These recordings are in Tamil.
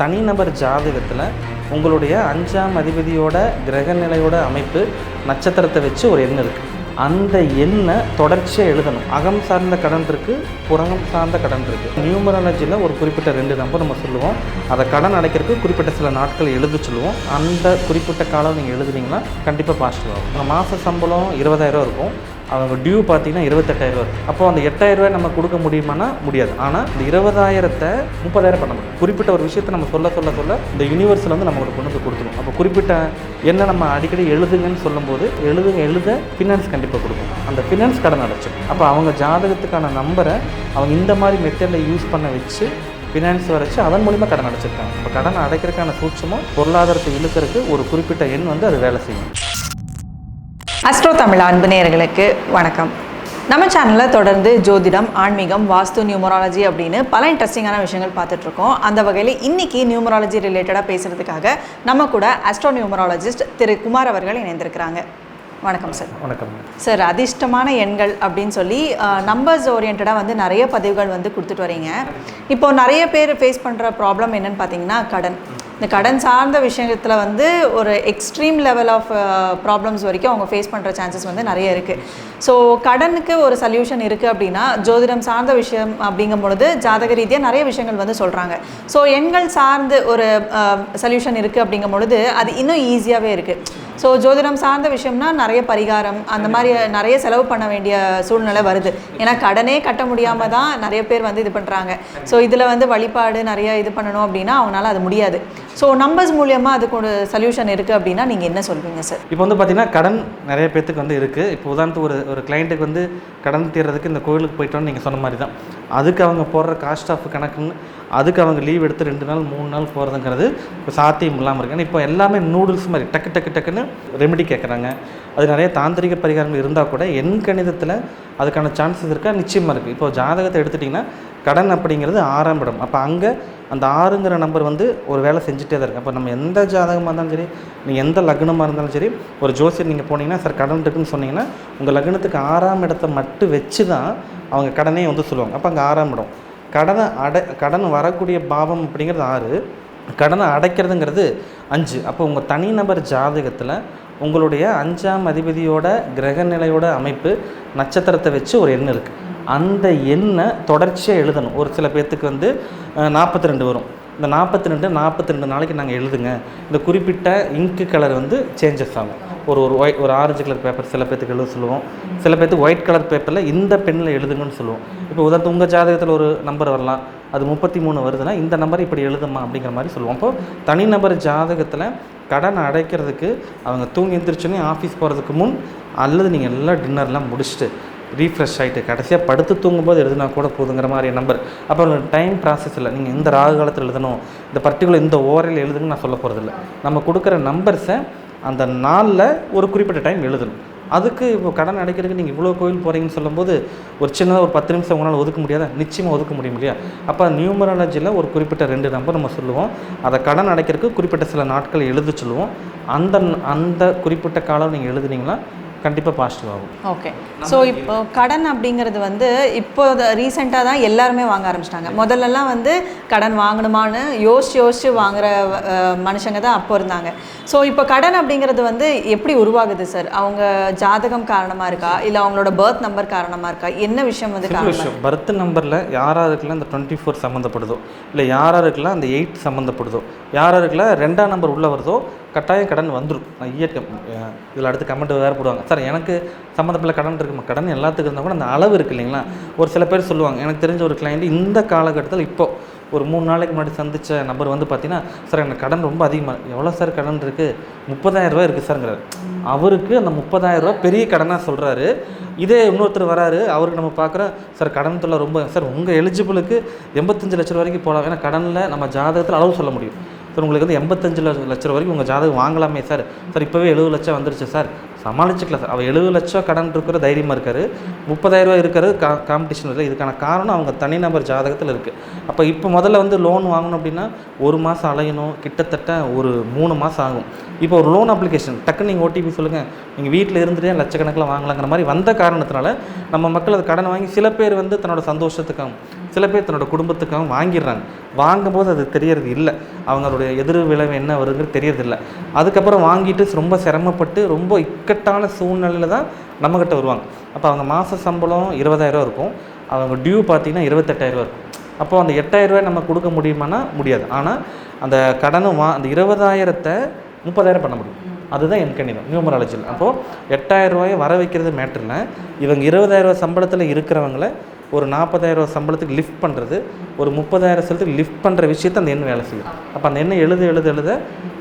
தனிநபர் ஜாதகத்தில் உங்களுடைய அஞ்சாம் அதிபதியோட கிரக நிலையோட அமைப்பு நட்சத்திரத்தை வச்சு ஒரு எண் இருக்குது அந்த எண்ணை தொடர்ச்சியாக எழுதணும். அகம் சார்ந்த கடன் இருக்குது புறகம் சார்ந்த கடன் இருக்குது நியூமராலஜியில் ஒரு குறிப்பிட்ட ரெண்டு நம்பர் நம்ம சொல்லுவோம். அதை கடன் அடைக்கிறதுக்கு குறிப்பிட்ட சில நாட்கள் எழுத சொல்லுவோம். அந்த குறிப்பிட்ட காலம் நீங்கள் எழுதுனீங்கன்னா கண்டிப்பாக பாசிட்டிவ் ஆகும். மாத சம்பளம் இருபதாயிரம் இருக்கும். அவங்க டியூ பார்த்தீங்கன்னா இருபத்தெட்டாயிரம் இருக்கும் அப்போ அந்த எட்டாயிரம் ரூபாய் நம்ம கொடுக்க முடியுமானா முடியாது. ஆனால் இந்த இருபதாயிரத்தை முப்பதாயிரம் பண்ண முடியும். குறிப்பிட்ட ஒரு விஷயத்தை நம்ம சொல்ல சொல்ல சொல்ல இந்த யூனிவர்ஸில் வந்து நம்மளுக்கு கொண்டு வந்து கொடுத்துரும் அப்போ குறிப்பிட்ட என்ன நம்ம அடிக்கடி எழுதுங்கன்னு சொல்லும்போது எழுதுங்க எழுத ஃபினான்ஸ் கண்டிப்பாக கொடுக்கும். அந்த ஃபினான்ஸ் கடன் அடைச்சு அப்போ அவங்க ஜாதகத்துக்கான நம்பரை அவங்க இந்த மாதிரி மெத்தடில் யூஸ் பண்ண வச்சு ஃபினான்ஸ் வரைச்சு அதன் மூலிமா கடன் அடைச்சிருக்காங்க. இப்போ கடன் அடைக்கிறதுக்கான சூட்சமும் பொருளாதாரத்தை இழுக்கிறதுக்கு ஒரு குறிப்பிட்ட எண் வந்து அது வேலை செய்யும். அஸ்ட்ரோ தமிழ் அன்பு நேயர்களுக்கு வணக்கம். நம்ம சேனலில் தொடர்ந்து ஜோதிடம் ஆன்மீகம் வாஸ்து நியூமராலஜி அப்படின்னு பல இன்ட்ரெஸ்டிங்கான விஷயங்கள் பார்த்துட்ருக்கோம். அந்த வகையில் இன்னைக்கு நியூமராலஜி ரிலேட்டடாக பேசுகிறதுக்காக நம்ம கூட அஸ்ட்ரோ நியூமராலஜிஸ்ட் திரு குமார் அவர்கள் இணைந்திருக்கிறாங்க. வணக்கம் சார் வணக்கம். சார் அதிர்ஷ்டமான எண்கள் அப்படின்னு சொல்லி நம்பர்ஸ் ஓரியன்டாக வந்து நிறைய பதிவுகள் வந்து கொடுத்துட்டு வரீங்க. இப்போ நிறைய பேர் ஃபேஸ் பண்ணுற ப்ராப்ளம் என்னன்னு பார்த்தீங்கன்னா கடன். இந்த கடன் சார்ந்த விஷயத்தில் வந்து ஒரு எக்ஸ்ட்ரீம் லெவல் ஆஃப் ப்ராப்ளம்ஸ் வரைக்கும் அவங்க ஃபேஸ் பண்ணுற சான்சஸ் வந்து நிறைய இருக்குது ஸோ கடனுக்கு ஒரு சொல்யூஷன் இருக்குது அப்படின்னா ஜோதிடம் சார்ந்த விஷயம் அப்படிங்கும் பொழுது ஜாதக ரீதியாக நிறைய விஷயங்கள் வந்து சொல்கிறாங்க ஸோ எண்கள் சார்ந்து ஒரு சொல்யூஷன் இருக்குது அப்படிங்கும் பொழுது அது இன்னும் ஈஸியாகவே இருக்குது ஸோ ஜோதிடம் சார்ந்த விஷயம்னா நிறைய பரிகாரம் அந்த மாதிரி நிறைய செலவு பண்ண வேண்டிய சூழ்நிலை வருது. ஏன்னா கடனே கட்ட முடியாமல் தான் நிறைய பேர் வந்து இது பண்ணுறாங்க ஸோ இதில் வந்து வழிபாடு நிறைய இது பண்ணணும் அப்படின்னா அவங்களால அது முடியாது. ஸோ நம்பர்ஸ் மூலியமாக அதுக்கு ஒரு சொல்யூஷன் இருக்குது அப்படின்னா நீங்கள் என்ன சொல்வீங்க சார் இப்போ வந்து பார்த்தீங்கன்னா கடன் நிறைய பேத்துக்கு வந்து இருக்குது இப்போ உதாரணத்துக்கு ஒரு ஒரு கிளைண்ட்டுக்கு வந்து கடன் தீர்றதுக்கு இந்த கோயிலுக்கு போயிட்டோன்னு நீங்கள் சொன்ன மாதிரி தான் அதுக்கு அவங்க போடுற காஸ்ட் ஆஃப் கணக்குன்னு அதுக்கு அவங்க லீவ் எடுத்து ரெண்டு நாள் மூணு நாள் போகிறதுங்கிறது இப்போ சாத்தியம் இல்லாமல் இருக்குது இப்போ எல்லாமே நூடுல்ஸ் மாதிரி டக்கு டக்கு டக்குன்னு ரெமெடி கேட்குறாங்க அது நிறைய தாந்திரிக பரிகாரங்கள் இருந்தால் கூட எண் கணிதத்தில் அதுக்கான சான்சஸ் இருக்கா? நிச்சயமாக இருக்குது இப்போ ஜாதகத்தை எடுத்துட்டிங்கன்னா கடன் அப்படிங்கிறது ஆறாம் இடம். அப்போ அங்கே அந்த ஆறுங்கிற நம்பர் வந்து ஒரு வேலை செஞ்சுட்டே தான் இருக்குது அப்போ நம்ம எந்த ஜாதகமாக இருந்தாலும் சரி நீங்கள் எந்த லக்னமாக இருந்தாலும் சரி ஒரு ஜோசியர் நீங்கள் போனீங்கன்னா சார் கடன் இருக்குன்னு சொன்னீங்கன்னா உங்கள் லக்னத்துக்கு ஆறாம் இடத்தை மட்டும் வச்சு தான் அவங்க கடனே வந்து சொல்லுவாங்க. அப்போ அங்கே ஆறாம் இடம். கடனை அடை கடன் வரக்கூடிய பாவம் அப்படிங்கிறது ஆறு. கடனை அடைக்கிறதுங்கிறது அஞ்சு. அப்போ உங்கள் தனிநபர் ஜாதகத்தில் உங்களுடைய அஞ்சாம் அதிபதியோட கிரக நிலையோட அமைப்பு நட்சத்திரத்தை வச்சு ஒரு எண்ணு இருக்குது அந்த எண்ணை தொடர்ச்சியாக எழுதணும். ஒரு சில பேர்த்துக்கு வந்து நாற்பத்தி ரெண்டு வரும். இந்த நாற்பத்தி ரெண்டு நாற்பத்தி ரெண்டு நாளைக்கு நாங்கள் எழுதுங்க. இந்த குறிப்பிட்ட இங்கு கலர் வந்து சேஞ்சஸ் ஆகும். ஒரு ஒரு ஒயிட் ஒரு ஆரஞ்சு கலர் பேப்பர் சில பேர்த்துக்கு எழுத சொல்லுவோம். சில பேர்த்துக்கு ஒயிட் கலர் பேப்பரில் இந்த பெண்ணில் எழுதுங்கன்னு சொல்லுவோம். இப்போ உதாரணத்து உங்கள் ஜாதகத்தில் ஒரு நம்பர் வரலாம். அது முப்பத்தி மூணு வருதுன்னா இந்த நம்பர் இப்படி எழுதுமா அப்படிங்கிற மாதிரி சொல்லுவோம். அப்போ தனிநபர் ஜாதகத்தில் கடன் அடைக்கிறதுக்கு அவங்க தூங்கி எந்திரிச்சோன்னே ஆஃபீஸ் போகிறதுக்கு முன் அல்லது நீங்கள் எல்லாம் டின்னர்லாம் முடிச்சுட்டு ரீஃப்ரெஷ் ஆகிட்டு கடைசியாக படுத்து தூங்கும்போது எழுதுனா கூட போதுங்கிற மாதிரி நம்பர். அப்புறம் டைம் ப்ராசஸ் இல்லை நீங்கள் இந்த ராகு காலத்தில் எழுதணும் இந்த பர்டிகுலர் இந்த ஓரையில் எழுதுன்னு நான் சொல்ல போகிறதில்ல நம்ம கொடுக்குற நம்பர்ஸை அந்த நாளில் ஒரு குறிப்பிட்ட டைம் எழுதணும். அதுக்கு இப்போ கடன் அடைக்கிறதுக்கு நீங்கள் இவ்வளோ கோயில் போகிறீங்கன்னு சொல்லும்போது ஒரு சின்னதாக ஒரு பத்து நிமிஷம் உங்களால் ஒதுக்க முடியாத? நிச்சயமாக ஒதுக்க முடியும் இல்லையா? அப்போ நியூமராலஜியில் ஒரு குறிப்பிட்ட ரெண்டு நம்பர் நம்ம சொல்லுவோம். அதை கடன் அடைக்கிறதுக்கு குறிப்பிட்ட சில நாட்கள் எழுத சொல்லுவோம். அந்த அந்த குறிப்பிட்ட காலம் நீங்கள் எழுதுனீங்கன்னா கண்டிப்பாக பாசிட்டிவ் ஆகும். ஓகே ஸோ இப்போ கடன் அப்படிங்கிறது வந்து இப்போ ரீசெண்டாக தான் எல்லாருமே வாங்க ஆரம்பிச்சிட்டாங்க. முதல்லலாம் வந்து கடன் வாங்கணுமான்னு யோசிச்சு யோசிச்சு வாங்குற மனுஷங்க தான் அப்போ இருந்தாங்க. ஸோ இப்போ கடன் அப்படிங்கிறது வந்து எப்படி உருவாகுது சார் அவங்க ஜாதகம் காரணமாக இருக்கா? இல்லை அவங்களோட பர்த் நம்பர் காரணமாக இருக்கா? என்ன விஷயம் வந்து விஷயம். பர்த் நம்பரில் யாராருக்கெல்லாம் இந்த டுவெண்ட்டி ஃபோர் சம்மந்தப்படுதோ? இல்லை யாராருக்கெல்லாம் அந்த எயிட் சம்மந்தப்படுதோ? யாராருக்கெல்லாம் ரெண்டாம் நம்பர் உள்ளே வருதோ? கட்டாயம் கடன் வந்துடும் நான் இயற்கை இதில் அடுத்து கமெண்ட் வேறு போடுவாங்க. சார் எனக்கு சம்மந்தப்பட்ட கடன் இருக்குமா கடன் எல்லாத்துக்கும் இருந்தால் கூட அந்த அளவு இருக்குது இல்லைங்களா? ஒரு சில பேர் சொல்லுவாங்க எனக்கு தெரிஞ்ச ஒரு கிளைண்ட் இந்த காலகட்டத்தில் இப்போது ஒரு மூணு நாளைக்கு முன்னாடி சந்தித்த நபர் வந்து பார்த்தீங்கன்னா சார் எனக்கு கடன் ரொம்ப அதிகமாக எவ்வளோ சார் கடன் இருக்குது முப்பதாயிரம் இருக்குது சார்ங்கிறார். அவருக்கு அந்த முப்பதாயிரம் ரூபாய் பெரிய கடனாக சொல்கிறாரு இதே இன்னொருத்தர் வராரு. அவருக்கு நம்ம பார்க்குறோம் சார் கடன் தொல்லை ரொம்ப சார் உங்கள் எலிஜிபிளுக்கு எண்பத்தஞ்சு லட்சம் ரூபா வரைக்கும் போகலாம். ஏன்னா கடனில் நம்ம ஜாதகத்தில் அளவு சொல்ல முடியும். சார் உங்களுக்கு வந்து எண்பத்தஞ்சு லட்ச லட்சம் வரைக்கும் உங்கள் ஜாதகம் வாங்கலாமே சார். சார் இப்போவே எழுபது லட்சம் வந்துருச்சு சார். சமாளிச்சுக்கலாம் சார். அவர் எழுபது லட்சம் கடன் இருக்கிற தைரியமாக இருக்காரு. முப்பதாயிரம் ரூபாய் இருக்கிறது கா காம்படிஷன் இல்லை இதுக்கான காரணம் அவங்க தனிநபர் ஜாதகத்தில் இருக்குது அப்போ இப்போ முதல்ல வந்து லோன் வாங்கணும் அப்படின்னா ஒரு மாதம் அலையணும். கிட்டத்தட்ட ஒரு மூணு மாதம் ஆகும். இப்போ ஒரு லோன் அப்ளிகேஷன் டக்குன்னு நீங்கள் ஓடிபி சொல்லுங்கள் நீங்கள் வீட்டில் இருந்துட்டே லட்சக்கணக்கில் வாங்கலாங்கிற மாதிரி வந்த காரணத்தினால நம்ம மக்கள் அது கடன் வாங்கி சில பேர் வந்து தன்னோட சந்தோஷத்துக்கும் சில பேர் தன்னோட குடும்பத்துக்காக வாங்கிடுறாங்க. வாங்கும்போது அது தெரியறது இல்லை. அவங்களுடைய எதிர் விளைவு என்ன வருங்கிறது தெரியறது இல்லை. அதுக்கப்புறம் வாங்கிட்டு ரொம்ப சிரமப்பட்டு ரொம்ப இக்கட்டான சூழ்நிலையில் தான் நம்மக்கிட்ட வருவாங்க. அப்போ அவங்க மாத சம்பளம் இருபதாயிரம் இருக்கும். அவங்க டியூ பார்த்தீங்கன்னா இருபத்தெட்டாயிரம் இருக்கும். அப்போ அந்த எட்டாயிரம் ரூபாய் நம்ம கொடுக்க முடியுமானா முடியாது. ஆனால் அந்த கடனும் வா அந்த இருபதாயிரத்தை முப்பதாயிரம் பண்ண முடியும். அதுதான் என் கணிதம். நியூமராலஜியில் அப்போது எட்டாயிரம் ரூபாயை வர வைக்கிறது மேட்டரில் இவங்க இருபதாயிரம் சம்பளத்தில் இருக்கிறவங்கள ஒரு நாற்பதாயிரம் சம்பளத்துக்கு லிஃப்ட் பண்ணுறது ஒரு முப்பதாயிரம் சம்பளத்துக்கு லிஃப்ட் பண்ணுற விஷயத்தை அந்த எண்ணெய் வேலை செய்யும். அப்போ அந்த எண்ணெய் எழுத எழுத எழுத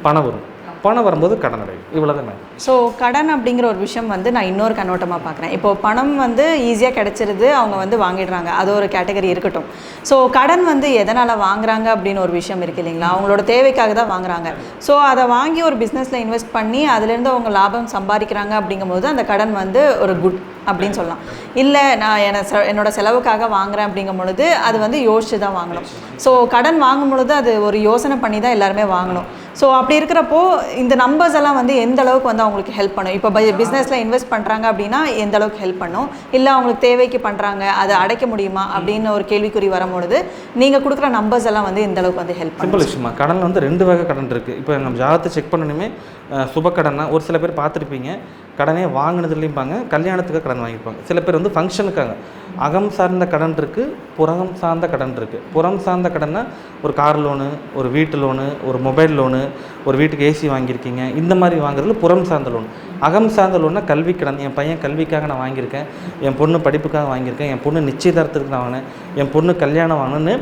பணம் வரும். பணம் வரும்போது கடன் அடையும். இவ்வளோதான் ஸோ கடன் அப்படிங்கிற ஒரு விஷயம் வந்து நான் இன்னொரு கண்ணோட்டமாக பார்க்குறேன். இப்போ பணம் வந்து ஈஸியாக கிடைச்சிருது அவங்க வந்து வாங்கிடுறாங்க. அது ஒரு கேட்டகரி இருக்கட்டும். ஸோ கடன் வந்து எதனால் வாங்குறாங்க அப்படின்னு ஒரு விஷயம் இருக்கு இல்லைங்களா? அவங்களோட தேவைக்காக தான் வாங்குறாங்க. ஸோ அதை வாங்கி ஒரு பிஸ்னஸில் இன்வெஸ்ட் பண்ணி அதுலேருந்து அவங்க லாபம் சம்பாதிக்கிறாங்க அப்படிங்கும்போது அந்த கடன் வந்து ஒரு குட் அப்படின்னு சொல்லலாம். இல்லை நான் என என்னோட செலவுக்காக வாங்குறேன் அப்படிங்கும் பொழுது அது வந்து யோசிச்சு தான் வாங்கணும். ஸோ கடன் வாங்கும் பொழுது அது ஒரு யோசனை பண்ணி தான் எல்லாருமே வாங்கணும். ஸோ அப்படி இருக்கிறப்போ இந்த நம்பர்ஸ் எல்லாம் வந்து எந்த அளவுக்கு வந்து அவங்களுக்கு ஹெல்ப் பண்ணும்? இப்போ பிஸ்னஸில் இன்வெஸ்ட் பண்ணுறாங்க அப்படின்னா எந்த அளவுக்கு ஹெல்ப் பண்ணும்? இல்லை அவங்களுக்கு தேவைக்கு பண்ணுறாங்க அதை அடைக்க முடியுமா? அப்படின்னு ஒரு கேள்விக்குறி வரும்பொழுது நீங்கள் கொடுக்குற நம்பர்ஸ் எல்லாம் வந்து எந்த அளவுக்கு வந்து ஹெல்ப் பண்ணும்? சிம்பிள் விஷயமா கடன் வந்து ரெண்டு வகை கடன் இருக்குது இப்போ நம்ம ஜாதகத்தை செக் பண்ணணுமே அஹ், சுப ஒரு சில பேர் பார்த்துருப்பீங்க. கடனே வாங்கினதுலேயும்பாங்க கல்யாணத்துக்கு கடன் வாங்கியிருப்பாங்க. சில பேர் வந்து ஃபங்க்ஷனுக்காங்க அகம் சார்ந்த கடன் இருக்குது புறம் சார்ந்த கடன் இருக்குது புறம் சார்ந்த கடன்னா ஒரு கார் லோனு ஒரு வீட்டு லோனு ஒரு மொபைல் லோனு ஒரு வீட்டுக்கு ஏசி வாங்கியிருக்கீங்க. இந்த மாதிரி வாங்குறதுல புறம் சார்ந்த லோன் அகம் சார்ந்த லோன்னா கல்வி கடன். என் பையன் கல்விக்காக நான் வாங்கியிருக்கேன். என் பொண்ணு படிப்புக்காக வாங்கியிருக்கேன். என் பொண்ணு நிச்சயதார்த்தத்துக்கு நான் வாங்கினேன். என் பொண்ணு கல்யாணம் வாங்கினேன்னு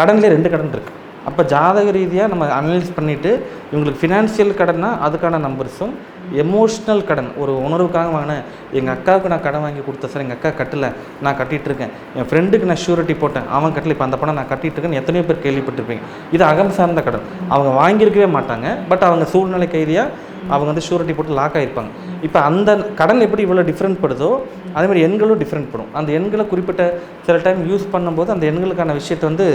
கடன்லேயே ரெண்டு கடன் இருக்குது அப்போ ஜாதக ரீதியாக நம்ம அனலைஸ் பண்ணிவிட்டு இவங்களுக்கு ஃபினான்ஷியல் கடன்னா அதுக்கான நம்பர்ஸும் எமோஷ்னல் கடன். ஒரு உணர்வுக்காக வாங்கினேன் எங்கள் அக்காவுக்கு நான் கடன் வாங்கி கொடுத்தேன் சார் எங்கள் அக்கா கட்டலை நான் கட்டிட்டு இருக்கேன். என் ஃப்ரெண்டுக்கு நான் ஷூரிட்டி போட்டேன். அவன் கட்டலை இப்போ அந்த பணம் நான் கட்டிட்டு எத்தனையோ பேர் கேள்விப்பட்டிருப்பீங்க. இது அகம் சார்ந்த கடன். அவங்க வாங்கியிருக்கவே மாட்டாங்க. பட் அவங்க சூழ்நிலை கைதியாக அவங்க வந்து ஷூரிட்டி போட்டு லாக் ஆகிருப்பாங்க இப்போ அந்த கடன் எப்படி இவ்வளோ டிஃப்ரெண்ட் படுதோ அதே மாதிரி எண்களும் டிஃப்ரெண்ட் படும். அந்த எண்களை குறிப்பிட்ட சில டைம் யூஸ் பண்ணும்போது அந்த எண்களுக்கான விஷயத்தை வந்து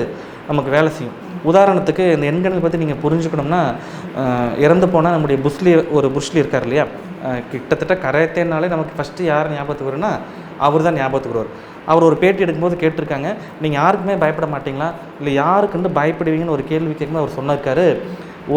நமக்கு வேலை செய்யும். உதாரணத்துக்கு இந்த எண்களை பற்றி நீங்கள் புரிஞ்சுக்கணும்னா இறந்து போனால் நம்முடைய புஷ்லி ஒரு புஷ்லி இருக்கார் இல்லையா? கிட்டத்தட்ட கரையத்தேனாலே நமக்கு ஃபஸ்ட்டு யார் ஞாபகத்துக்கு வரும்னா அவர் தான் ஞாபகத்துக்கு வருவார். அவர் ஒரு பேட்டி எடுக்கும்போது கேட்டிருக்காங்க நீங்கள் யாருக்குமே பயப்பட மாட்டீங்களா? இல்லை யாருக்குன்னு பயப்படுவீங்கன்னு ஒரு கேள்வி கேட்கும்போது அவர் சொன்னார்க்காரு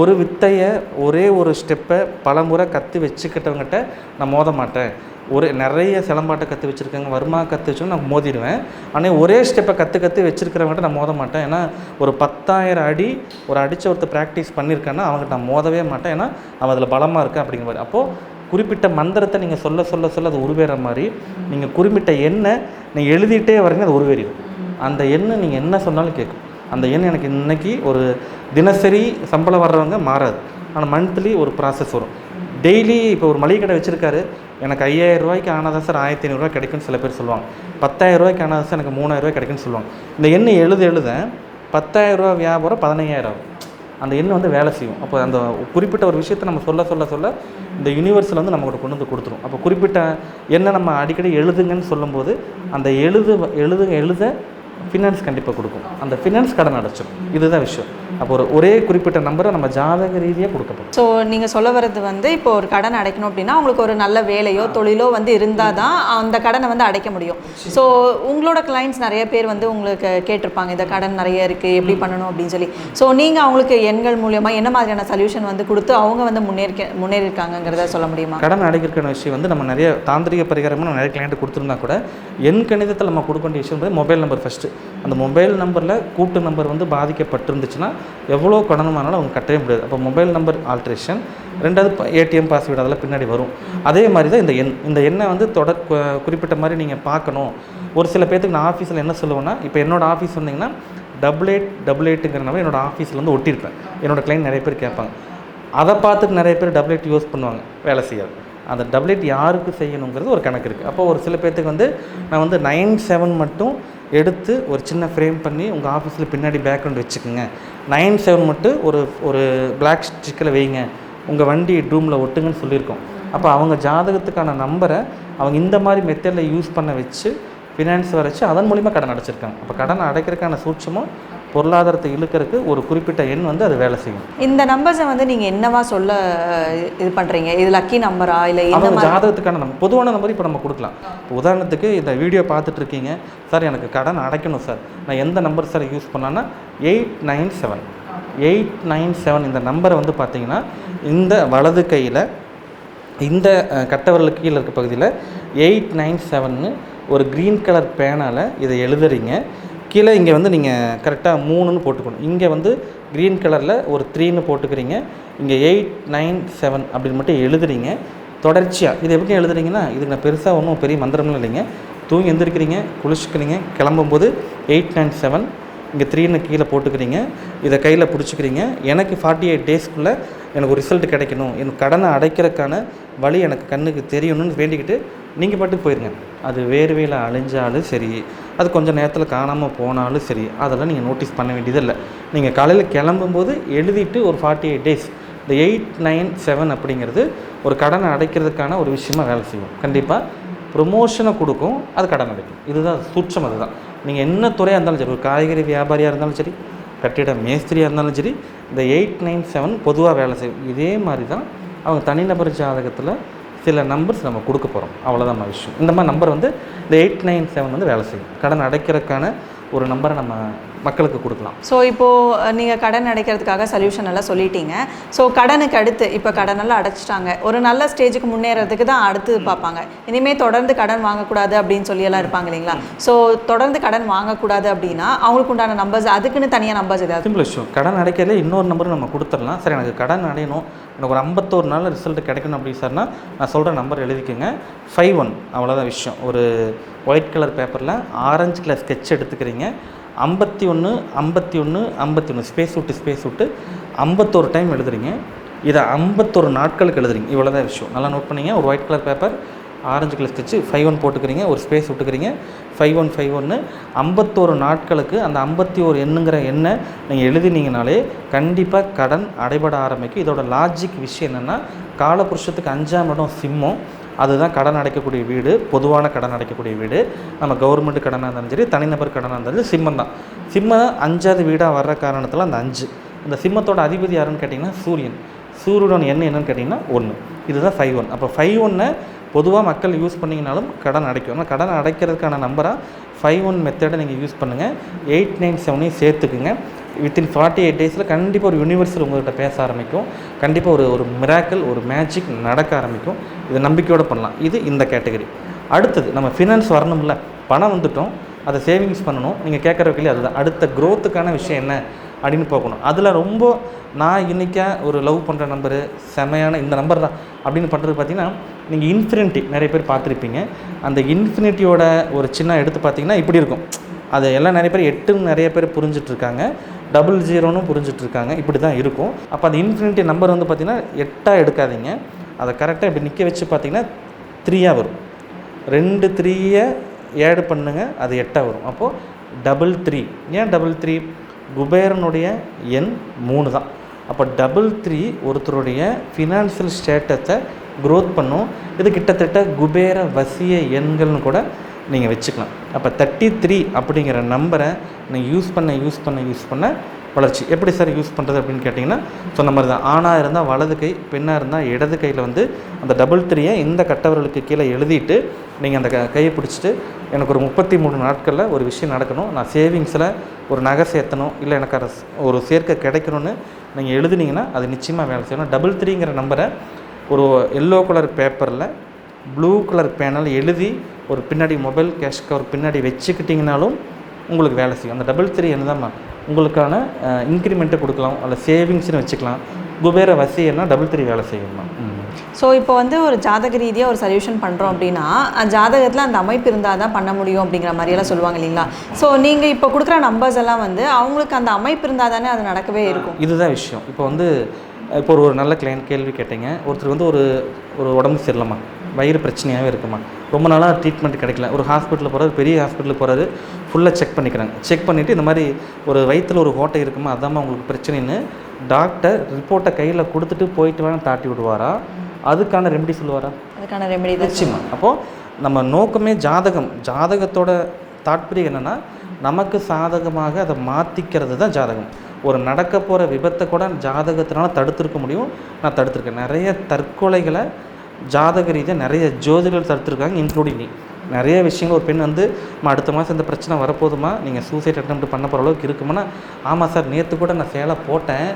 ஒரு வித்தையை ஒரே ஒரு ஸ்டெப்பை பலமுறை கற்று வச்சுக்கிட்டவங்ககிட்ட நான் மோத மாட்டேன். ஒரு நிறைய சிலம்பாட்டை கற்று வச்சுருக்காங்க. வருமா கற்று வச்சுன்னு நான் மோதிடுவேன். ஆனால் ஒரே ஸ்டெப்பை கற்று கற்று வச்சுருக்கிறவங்ககிட்ட நான் மோத மாட்டேன். ஏன்னா ஒரு பத்தாயிரம் அடி ஒரு அடிச்ச ஒருத்தர் ப்ராக்டிஸ் பண்ணியிருக்கேன்னா அவங்ககிட்ட நான் மோதவே மாட்டேன். ஏன்னா அவன் அதில் பலமாக இருக்கேன் அப்படிங்கிற மாதிரி. அப்போது குறிப்பிட்ட மந்திரத்தை நீங்கள் சொல்ல சொல்ல சொல்ல அது உருவேற மாதிரி நீங்கள் குறிப்பிட்ட எண்ணை நீங்கள் எழுதிட்டே வரீங்க அது உருவேறிடும். அந்த எண்ணை நீங்கள் என்ன சொன்னாலும் கேட்கும். அந்த எண் எனக்கு இன்றைக்கி ஒரு தினசரி சம்பளம் வர்றவங்க மாறாது. ஆனால் மந்த்லி ஒரு ப்ராசஸ் வரும். டெய்லி இப்போ ஒரு மளிகை கடை வச்சுருக்காரு. எனக்கு ஐயாயிரம் ரூபாய்க்கு ஆனதான் சார் ஆயிரத்தி ஐநூறுரூவா கிடைக்கும்னு சில பேர் சொல்லுவாங்க. பத்தாயிரம் ரூபாய்க்கு ஆனதான் சார் எனக்கு மூணாயிரம் கிடைக்கும்னு சொல்லுவாங்க. இந்த எண்ணை எழுத எழுத பத்தாயிரரூவா வியாபாரம் பதினையாயிரம் ஆகும். அந்த எண்ணு வந்து வேலை செய்யும். அப்போ அந்த குறிப்பிட்ட ஒரு விஷயத்தை நம்ம சொல்ல சொல்ல சொல்ல இந்த யூனிவர்ஸில் வந்து நம்மகிட்ட கொண்டு வந்து கொடுத்துரும். அப்போ குறிப்பிட்ட எண்ணை நம்ம அடிக்கடி எழுதுங்கன்னு சொல்லும்போது அந்த எழுது எழுது எழுத ஃபினான்ஸ் கண்டிப்பாக கொடுக்கும். அந்த ஃபினான்ஸ் கடன் அடைச்சிடும் இதுதான் விஷயம். அப்போ ஒரு ஒரே குறிப்பிட்ட நம்பரை நம்ம ஜாதக ரீதியாக கொடுக்கப்படும். ஸோ நீங்கள் சொல்ல வர்றது வந்து இப்போ ஒரு கடன் அடைக்கணும் அப்படின்னா உங்களுக்கு ஒரு நல்ல வேலையோ தொழிலோ வந்து இருந்தால் தான் அந்த கடனை வந்து அடைக்க முடியும். ஸோ உங்களோட கிளைண்ட்ஸ் நிறைய பேர் வந்து உங்களுக்கு கேட்டிருப்பாங்க இந்த கடன் நிறைய இருக்குது எப்படி பண்ணணும்? அப்படின்னு சொல்லி. ஸோ நீங்கள் அவங்களுக்கு எண்கள் மூலியமாக என்ன மாதிரியான சொல்யூஷன் வந்து கொடுத்து அவங்க வந்து முன்னேறிக்க முன்னேறிருக்காங்கங்கிறத சொல்ல முடியுமா? கடன் அடைக்கிறக்கான விஷயம் வந்து நம்ம நிறைய தாந்திரிக பரிகாரமாக நம்ம நிறைய கிளைண்ட் கொடுத்துருந்தா கூட என் கணிதத்தில் நம்ம கொடுக்க வேண்டிய விஷயம் வந்து மொபைல் நம்பர் ஃபஸ்ட்டு அந்த மொபைல் நம்பரில் கூட்டு நம்பர் வந்து பாதிக்கப்பட்டிருந்துச்சுன்னா எவ்வளோ கடனுமானாலும் அவங்க கட்டவே முடியாது. அப்போ மொபைல் நம்பர் ஆல்ட்ரேஷன் ரெண்டாவது ஏடிஎம் பாஸ்வேர்டு அதெல்லாம் பின்னாடி வரும். அதே மாதிரி தான் இந்த எண் இந்த எண்ணை வந்து தொடர் குறிப்பிட்ட மாதிரி நீங்கள் பார்க்கணும். ஒரு சில பேர்த்துக்கு நான் ஆஃபீஸில் என்ன சொல்லுவேன்னா இப்போ என்னோட ஆஃபீஸ் வந்தீங்கன்னா டபுள் எயிட் டபுள் எயிட்டுங்கிறனால என்னோட ஆஃபீஸில் வந்து ஒட்டியிருப்பேன். என்னோடய கிளைண்ட் நிறைய பேர் கேட்பாங்க. அதை பார்த்துட்டு நிறைய பேர் டபுள் எயிட் யூஸ் பண்ணுவாங்க வேலை செய்யாது. அந்த டபுள் எயிட் யாருக்கு செய்யணுங்கிறது ஒரு கணக்கு இருக்குது அப்போ ஒரு சில பேர்த்துக்கு வந்து நான் வந்து நைன் செவன் மட்டும் எடுத்து ஒரு சின்ன ஃப்ரேம் பண்ணி உங்கள் ஆஃபீஸில் பின்னாடி பேக்ரவுண்ட் வச்சுக்கோங்க. நைன் செவன் மட்டும் ஒரு ஒரு பிளாக் ஸ்டிக்கில் வைங்க. உங்கள் வண்டி ட்ரூமில் ஒட்டுங்கன்னு சொல்லியிருக்கோம். அப்போ அவங்க ஜாதகத்துக்கான நம்பரை அவங்க இந்த மாதிரி மெத்தடில் யூஸ் பண்ண வச்சு ஃபினான்ஸ் வரைச்சு அதன் மூலிமா கடன் அடைச்சிருக்காங்க. அப்போ கடன் அடைக்கிறதுக்கான சூட்சமும் பொருளாதாரத்தை இழுக்கிறதுக்கு ஒரு குறிப்பிட்ட எண் வந்து அது வேலை செய்யும். இந்த நம்பர்ஸை வந்து நீங்கள் என்னவா சொல்ல இது பண்ணுறீங்க இது லக்கி நம்பரா இல்லை அவங்க ஜாதகத்துக்கான நம்பர் பொதுவான நம்பர் இப்போ நம்ம கொடுக்கலாம். உதாரணத்துக்கு இந்த வீடியோ பார்த்துட்டு இருக்கீங்க. சார் எனக்கு கடன் அடைக்கணும் சார். நான் எந்த நம்பர் சார் யூஸ் பண்ணலான்னா eight nine seven eight nine seven இந்த நம்பரை வந்து பார்த்தீங்கன்னா இந்த வலது கையில் இந்த அஹ், கட்டவிரலுக்கு கீழே இருக்க பகுதியில் எயிட் நைன் செவன்னு ஒரு க்ரீன் கலர் பேனால் இதை எழுதுறீங்க. கீழே இங்கே வந்து நீங்கள் கரெக்டாக மூணுன்னு போட்டுக்கணும். இங்கே வந்து க்ரீன் கலரில் ஒரு த்ரீன்னு போட்டுக்கிறீங்க. இங்கே எயிட் நைன் செவன் அப்படின்னு மட்டும் எழுதுறீங்க. தொடர்ச்சியாக இது எப்படி எழுதுறீங்கன்னா இதுக்கு நான் பெருசாக ஒன்றும் பெரிய மந்திரம்லாம் இல்லைங்க. தூங்கி எழுந்திருக்கிறீங்க குளிச்சுக்கிறீங்க கிளம்பும்போது எயிட் நைன் செவன் இங்கே த்ரீன்னு கீழே போட்டுக்கிறீங்க. இதை கையில் பிடிச்சிக்கிறீங்க. எனக்கு ஃபார்ட்டி எயிட் டேஸ்க்குள்ளே எனக்கு ஒரு ரிசல்ட் கிடைக்கணும். என் கடனை அடைக்கிறதுக்கான வழி எனக்கு கண்ணுக்கு தெரியணும்னு வேண்டிக்கிட்டு நீங்கள் பாட்டுக்கு போயிருங்க. அது வேர்வையில் அழிஞ்சாலும் சரி அது கொஞ்சம் நேரத்தில் காணாமல் போனாலும் சரி அதெல்லாம் நீங்கள் நோட்டீஸ் பண்ண வேண்டியதில்லை. நீங்கள் காலையில் கிளம்பும்போது எழுதிட்டு ஒரு ஃபார்ட்டி எயிட் டேஸ் இந்த எயிட் நைன் செவன் அப்படிங்கிறது ஒரு கடனை அடைக்கிறதுக்கான ஒரு விஷயமாக வேலை செய்யும். கண்டிப்பாக ப்ரொமோஷனை கொடுக்கும் அது கடன் அடைக்கும். இதுதான் சூட்சம் அதுதான். நீங்கள் என்ன துறையாக இருந்தாலும் சரி ஒரு காய்கறி வியாபாரியாக இருந்தாலும் சரி கட்டிட மேஸ்திரியாக இருந்தாலும் சரி இந்த எயிட் நைன் செவன் பொதுவாக வேலை செய்யும். இதே மாதிரி தான் அவங்க தனிநபர் ஜாதகத்தில் சில நம்பர்ஸ் நம்ம கொடுக்க போகிறோம் அவ்வளோதான் விஷயம். இந்த மாதிரி நம்பர் வந்து இந்த எயிட் நைன் செவன் வந்து வேலை செய்யும். கடன் அடைக்கிறதுக்கான ஒரு நம்பரை நம்ம மக்களுக்கு கொடுக்கலாம். ஸோ இப்போது நீங்கள் கடன் அடைக்கிறதுக்காக சொல்யூஷன் எல்லாம் சொல்லிட்டீங்க. ஸோ கடனுக்கு அடுத்து இப்போ கடனெல்லாம் அடைச்சிட்டாங்க. ஒரு நல்ல ஸ்டேஜுக்கு முன்னேறதுக்கு தான் அடுத்து பார்ப்பாங்க. இனிமேல் தொடர்ந்து கடன் வாங்கக்கூடாது அப்படின்னு சொல்லி எல்லாம் இருப்பாங்க இல்லைங்களா? ஸோ தொடர்ந்து கடன் வாங்கக்கூடாது அப்படின்னா அவங்களுக்கு உண்டான நம்பர்ஸ் அதுக்குன்னு தனியாக நம்பர்ஸ் ஏதாவது? சிம்பிள் விஷயம் கடன் அடைக்கிறதுல இன்னொரு நம்பர் நம்ம கொடுத்துடலாம். சரி எனக்கு கடன் அடையணும். எனக்கு ஒரு ஐம்பத்தோரு நாள் ரிசல்ட் கிடைக்கணும் அப்படின்னு சார்னா நான் சொல்கிற நம்பர் எழுதிக்கோங்க. ஃபைவ் ஒன் அவ்வளோதான் விஷயம். ஒரு ஒயிட் கலர் பேப்பரில் ஆரஞ்சு கலர் ஸ்கெட்ச் எடுத்துக்கிறீங்க. ஐம்பத்தி ஒன்று ஐம்பத்தி ஒன்று ஐம்பத்தி ஒன்று ஸ்பேஸ் விட்டு ஸ்பேஸ் விட்டு ஐம்பத்தோரு டைம் எழுதுறீங்க. இதை ஐம்பத்தொரு நாட்களுக்கு எழுதுறீங்க. இவ்வளோ தான் விஷயம். நல்லா நோட் பண்ணீங்க. ஒரு white colour paper orange colour sketch five one போட்டுக்கிறீங்க. ஒரு ஸ்பேஸ் விட்டுக்கிறீங்க. ஃபைவ் ஒன் ஃபைவ் ஒன்று ஐம்பத்தோரு நாட்களுக்கு அந்த ஐம்பத்தி ஒரு எண்ணுங்கிற எண்ணை நீங்கள் எழுதினீங்கனாலே கண்டிப்பாக கடன் அடைபட ஆரம்பிக்கும். இதோட லாஜிக் விஷயம் என்னென்னா காலபுருஷத்துக்கு அஞ்சாம் இடம் சிம்மம். அதுதான் கடன் அடைக்கக்கூடிய வீடு பொதுவான கடன் அடைக்கக்கூடிய வீடு. நம்ம கவர்மெண்ட் கடனாக இருந்தாலும் சரி தனிநபர் கடனாக இருந்தாலும் சிம்மம் தான். சிம்மம் அஞ்சாவது வீடாக வர்ற காரணத்தில் அந்த அஞ்சு. இந்த சிம்மத்தோட அதிபதி யாருன்னு கேட்டிங்கன்னா சூரியன். சூரியன் என்ன என்னன்னு கேட்டிங்கன்னா ஒன்று இதுதான் ஃபைவ் ஒன் அப்போ ஃபைவ் ஒன்னை பொதுவாக மக்கள் யூஸ் பண்ணிங்கனாலும் கடன் அடைக்கும். ஆனால் கடன் அடைக்கிறதுக்கான நம்பராக ஃபைவ் ஒன் மெத்தடை நீங்கள் யூஸ் பண்ணுங்கள் எயிட் நைன் செவனையும் சேர்த்துக்குங்க. வித்தின் ஃபார்ட்டி எயிட் டேஸில் கண்டிப்பாக ஒரு யூனிவர்சல் உங்கள்கிட்ட பேச ஆரம்பிக்கும். கண்டிப்பாக ஒரு ஒரு மிராக்கல் ஒரு மேஜிக் நடக்க ஆரம்பிக்கும். இது நம்பிக்கையோடு பண்ணலாம். இது இந்த கேட்டகரி அடுத்தது நம்ம ஃபினான்ஸ் வரணும்ல. பணம் வந்துட்டோம். அதை சேவிங்ஸ் பண்ணணும். நீங்கள் கேட்குற வகையில் அதுதான். அடுத்த க்ரோத்துக்கான விஷயம் என்ன அப்படின்னு பார்க்கணும். அதில் ரொம்ப நான் இன்றைக்கா ஒரு லவ் பண்ணுற நம்பரு செமையான இந்த நம்பர் தான் அப்படின்னு பண்ணுறது பார்த்தீங்கன்னா நீங்கள் இன்ஃபினிட்டி நிறைய பேர் பார்த்துருப்பீங்க. அந்த இன்ஃபினிட்டியோட ஒரு சின்ன எடுத்து பார்த்தீங்கன்னா இப்படி இருக்கும். அது எல்லாம் நிறைய பேர் எட்டுன்னு நிறைய பேர் புரிஞ்சிட்ருக்காங்க. டபுள் ஜீரோன்னு புரிஞ்சுட்டு இருக்காங்க இப்படி தான் இருக்கும். அப்போ அந்த இன்ஃபினிட்டி நம்பர் வந்து பார்த்தீங்கன்னா எட்டாக எடுக்காதீங்க. அதை கரெக்டாக இப்படி நிற்க வச்சு பார்த்தீங்கன்னா த்ரீயாக வரும். ரெண்டு த்ரீயை ஏடு பண்ணுங்கள் அது எட்டாக வரும். அப்போது டபுள் த்ரீ ஏன் டபுள் த்ரீ குபேரனுடைய எண் மூணு தான். அப்போ டபுள் த்ரீ ஒருத்தருடைய ஃபினான்ஷியல் ஸ்டேட்டஸை க்ரோத் பண்ணும். இது கிட்டத்தட்ட குபேர வசிய எண்கள்னு கூட நீங்கள் வச்சுக்கலாம். அப்போ தேர்ட்டி த்ரீ அப்படிங்கிற நம்பரை நீங்கள் யூஸ் பண்ண யூஸ் பண்ண யூஸ் பண்ண வளர்ச்சி. எப்படி சார் யூஸ் பண்ணுறது அப்படின்னு கேட்டிங்கன்னா சொன்ன மாதிரி தான். ஆணாக இருந்தால் வலது கை பெண்ணாக இருந்தால் இடது கையில் வந்து அந்த டபுள் த்ரீயை இந்த கட்டவர்களுக்கு கீழே எழுதிட்டு நீங்கள் அந்த க கையை பிடிச்சிட்டு எனக்கு ஒரு முப்பத்தி மூணு நாட்களில் ஒரு விஷயம் நடக்கணும். நான் சேவிங்ஸில் ஒரு நகை சேர்த்தணும். இல்லை எனக்கு அதை ஒரு சேர்க்கை கிடைக்கணும்னு நீங்கள் எழுதுனீங்கன்னா அது நிச்சயமாக வேலை செய்யணும் டபுள் த்ரீங்கிற நம்பரை ஒரு எல்லோ கலர் பேப்பரில் ப்ளூ கலர் பேனல் எழுதி ஒரு பின்னாடி மொபைல் கேஷ் கவர் பின்னாடி வச்சுக்கிட்டிங்கனாலும் உங்களுக்கு வேலை செய்யும். அந்த டபுள் த்ரீ என்னதாம்மா? உங்களுக்கான இன்க்ரிமெண்ட்டை கொடுக்கலாம். அல்ல சேவிங்ஸ்னு வச்சுக்கலாம். குபேர வசியன்னா டபுள் த்ரீ வேலை செய்யணுமா ம். ஸோ இப்போ வந்து ஒரு ஜாதக ரீதியாக ஒரு சொல்யூஷன் பண்ணுறோம் அப்படின்னா ஜாதகத்தில் அந்த அமைப்பு இருந்தால் தான் பண்ண முடியும் அப்படிங்கிற மாதிரியெல்லாம் சொல்லுவாங்க இல்லைங்களா? ஸோ நீங்கள் இப்போ கொடுக்குற நம்பர்ஸ் எல்லாம் வந்து அவங்களுக்கு அந்த அமைப்பு இருந்தால் தானே அது நடக்கவே இருக்கும். இதுதான் விஷயம். இப்போ வந்து இப்போ ஒரு ஒரு நல்ல கிளைண்ட் கேள்வி கேட்டீங்க. ஒருத்தர் வந்து ஒரு ஒரு உடம்பு சரியில்லைம்மா. வயிறு பிரச்சனையாகவே இருக்குமா? ரொம்ப நாளாக ட்ரீட்மெண்ட் கிடைக்கல. ஒரு ஹாஸ்பிட்டலில் போகிறாரு பெரிய ஹாஸ்பிட்டலுக்கு போகிறாரு ஃபுல்லாக செக் பண்ணிக்கிறாங்க. செக் பண்ணிவிட்டு இந்த மாதிரி ஒரு வயிற்றில் ஒரு ஓட்டை இருக்குமா அதாம்மா உங்களுக்கு பிரச்சனைன்னு டாக்டர் ரிப்போர்ட்டை கையில் கொடுத்துட்டு போயிட்டு வேணால் தாட்டி விடுவாரா? அதுக்கான ரெமெடி சொல்லுவாரா? அதுக்கான ரெமெடி தான் நிச்சயமா. அப்போது நம்ம நோக்கமே ஜாதகம். ஜாதகத்தோட தாற்பயம் என்னென்னா நமக்கு சாதகமாக அதை மாற்றிக்கிறது தான் ஜாதகம். ஒரு நடக்க போகிற விபத்தை கூட ஜாதகத்தினால தடுத்திருக்க முடியும். நான் தடுத்திருக்கேன். நிறைய தற்கொலைகளை ஜாதக ரீதியாக நிறைய ஜோதிடர் தடுத்துருக்காங்க இன்க்ளூடிங் நீ. நிறைய விஷயங்கள் ஒரு பெண் வந்து அடுத்த மாதம் இந்த பிரச்சனை வரப்போதுமா நீங்கள் சூசைட் அட்டம் பண்ண போகிற அளவுக்கு இருக்குமானா ஆமாம் சார் நேற்று கூட நான் சேலை போட்டேன்.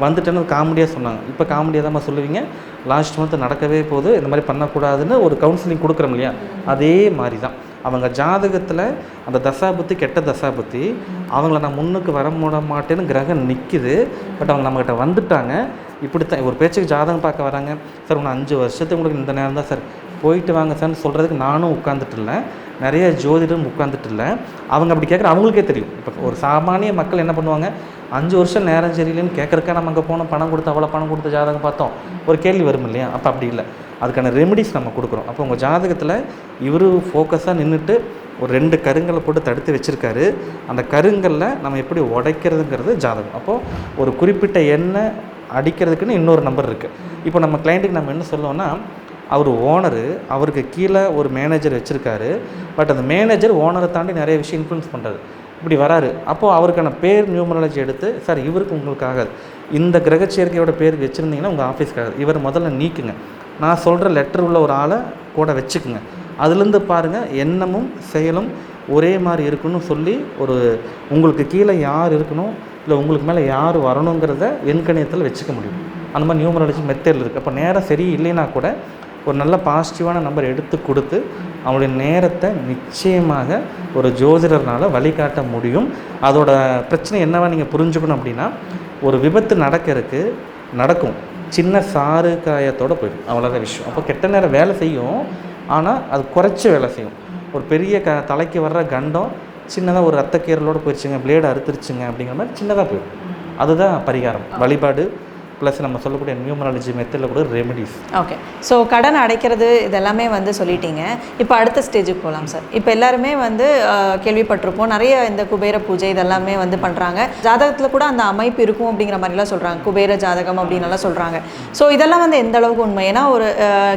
வந்துட்டேன்னு காமெடியாக சொன்னாங்க. இப்போ காமெடியாக தான் சொல்லுவீங்க. லாஸ்ட் மந்த் நடக்கவே போகுது. இந்த மாதிரி பண்ணக்கூடாதுன்னு ஒரு கவுன்சிலிங் கொடுக்குறோம் இல்லையா? அதே மாதிரி தான் அவங்க ஜாதகத்தில் அந்த தசாபத்தி கெட்ட தசாபத்தி அவங்கள நான் முன்னுக்கு வர முட மாட்டேன்னு கிரகம் நிற்கிது பட் அவங்க நம்மக்கிட்ட வந்துட்டாங்க. இப்படித்தான் ஒரு பேச்சுக்கு ஜாதகம் பார்க்க வராங்க. சார் உன்னை அஞ்சு வருஷத்துக்கு உங்களுக்கு இந்த நேரம் தான் சார். போயிட்டு வாங்க சார்னு சொல்கிறதுக்கு நானும் உட்காந்துட்டு இல்லை. நிறைய ஜோதிடம் உட்காந்துட்டு இல்லை. அவங்க அப்படி கேட்குற அவங்களுக்கே தெரியும். இப்போ ஒரு சாமானிய மக்கள் என்ன பண்ணுவாங்க? அஞ்சு வருஷம் நேரம் சரியில்லைன்னு கேட்குறக்கா நம்ம அங்கே போனோம். பணம் கொடுத்து அவ்வளோ பணம் கொடுத்து ஜாதகம் பார்த்தோம். ஒரு கேள்வி வரும் இல்லையா? அப்போ அப்படி இல்லை. அதுக்கான ரெமெடிஸ் நம்ம கொடுக்குறோம். அப்போ உங்கள் ஜாதகத்தில் இவர் ஃபோக்கஸாக நின்றுட்டு ஒரு ரெண்டு கருங்களை போட்டு தடுத்து வச்சுருக்காரு. அந்த கருங்களில் நம்ம எப்படி உடைக்கிறதுங்கிறது ஜாதகம். அப்போது ஒரு குறிப்பிட்ட எண்ணெய் அடிக்கிறதுக்குன்னு இன்னொரு நம்பர் இருக்குது இப்போ நம்ம கிளைண்ட்டுக்கு நம்ம என்ன சொல்லுவோம்னா அவர் ஓனரு அவருக்கு கீழே ஒரு மேனேஜர் வச்சுருக்காரு. பட் அந்த மேனேஜர் ஓனரை தாண்டி நிறைய விஷயம் இன்ஃப்ளூன்ஸ் பண்ணுறாரு இப்படி வராரு. அப்போது அவருக்கான பேர் நியூமராலஜி எடுத்து சார் இவருக்கு உங்களுக்கு ஆகாது. இந்த கிரக சேர்க்கையோட பேர் வச்சுருந்தீங்கன்னா உங்கள் ஆஃபீஸ்க்கு ஆகாது. இவர் முதல்ல நீக்குங்க. நான் சொல்கிற லெட்டர் உள்ள ஒரு ஆளை கூட வச்சுக்குங்க. அதுலேருந்து பாருங்கள் எண்ணமும் செயலும் ஒரே மாதிரி இருக்குன்னு சொல்லி ஒரு உங்களுக்கு கீழே யார் இருக்கணும் இல்லை உங்களுக்கு மேலே யார் வரணுங்கிறத எண்கணியத்தில் வச்சுக்க முடியும். அந்த மாதிரி நியூமராலஜி மெத்தேடில் இருக்குது அப்போ நேரம் சரி இல்லைன்னா கூட ஒரு நல்ல பாசிட்டிவான நம்பர் எடுத்து கொடுத்து அவங்களுடைய நேரத்தை நிச்சயமாக ஒரு ஜோதிடர்னால் வழிகாட்ட முடியும். அதோட பிரச்சனை என்னவா நீங்கள் புரிஞ்சுக்கணும் அப்படின்னா ஒரு விபத்து நடக்கிறதுக்கு நடக்கும். சின்ன சாறு காயத்தோடு போயிடும். அவ்வளோதான் விஷயம். அப்போ கெட்ட நேரம் வேலை செய்யும். ஆனால் அது குறைச்சி வேலை செய்யும். ஒரு பெரிய க தலைக்கு வர்ற கண்டம் சின்னதாக ஒரு ரத்தக்கீரலோடு போயிடுச்சுங்க பிளேடு அறுத்துருச்சுங்க அப்படிங்கிற மாதிரி சின்னதாக போயிடும். அதுதான் பரிகாரம். வழிபாடு ப்ளஸ் நம்ம சொல்லக்கூடிய நியூமராலஜி மெத்தடில் கூட ரெமெடிஸ் ஓகே ஸோ கடன் அடைக்கிறது இதெல்லாமே வந்து சொல்லிட்டீங்க. இப்போ அடுத்த ஸ்டேஜுக்கு போகலாம் சார் இப்போ எல்லாருமே வந்து கேள்விப்பட்டிருப்போம். நிறைய இந்த குபேர பூஜை இதெல்லாமே வந்து பண்ணுறாங்க ஜாதகத்தில் கூட அந்த அமைப்பு இருக்கும் அப்படிங்கிற மாதிரிலாம் சொல்கிறாங்க குபேர ஜாதகம் அப்படின்னு எல்லாம் சொல்கிறாங்க ஸோ இதெல்லாம் வந்து எந்த அளவுக்கு உண்மை? ஏன்னா ஒரு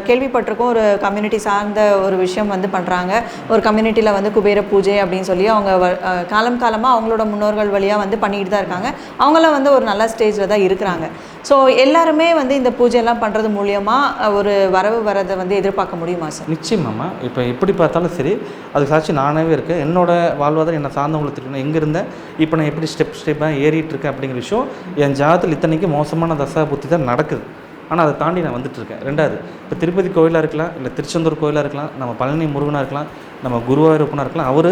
கேள்விப்பட்டிருக்கோம். ஒரு கம்யூனிட்டி சார்ந்த ஒரு விஷயம் வந்து பண்ணுறாங்க ஒரு கம்யூனிட்டியில் வந்து குபேர பூஜை அப்படின்னு சொல்லி அவங்க வ- காலம் காலமாக அவங்களோட முன்னோர்கள் வழியாக வந்து பண்ணிட்டு தான் இருக்காங்க. அவங்களாம் வந்து ஒரு நல்ல ஸ்டேஜில் தான் இருக்கிறாங்க. ஸோ எல்லாருமே வந்து இந்த பூஜையெல்லாம் பண்ணுறது மூலியமாக ஒரு வரவு வரதை வந்து எதிர்பார்க்க முடியுமா சார் நிச்சயமாம்மா. இப்போ எப்படி பார்த்தாலும் சரி அதுக்கு சாட்சி நானாகவே இருக்கேன். என்னோட வாழ்வாதாரம் என்னை சார்ந்தவங்களுக்கு தெரியணும் எங்கே இருந்தேன்? இப்போ நான் எப்படி ஸ்டெப் ஸ்டெப்பாக ஏறிட்டு இருக்கேன் அப்படிங்கிற விஷயம் என் ஜாதத்தில் இத்தனைக்கு மோசமான தசா புத்தி தான் நடக்குது. ஆனால் அதை தாண்டி நான் வந்துட்டுருக்கேன் ரெண்டாவது இப்போ திருப்பதி கோயிலாக இருக்கலாம் இல்லை திருச்செந்தூர் கோயிலாக இருக்கலாம் நம்ம பழனி முருகனாக இருக்கலாம் நம்ம குருவாயூரப்பனாக இருக்கலாம் அவர்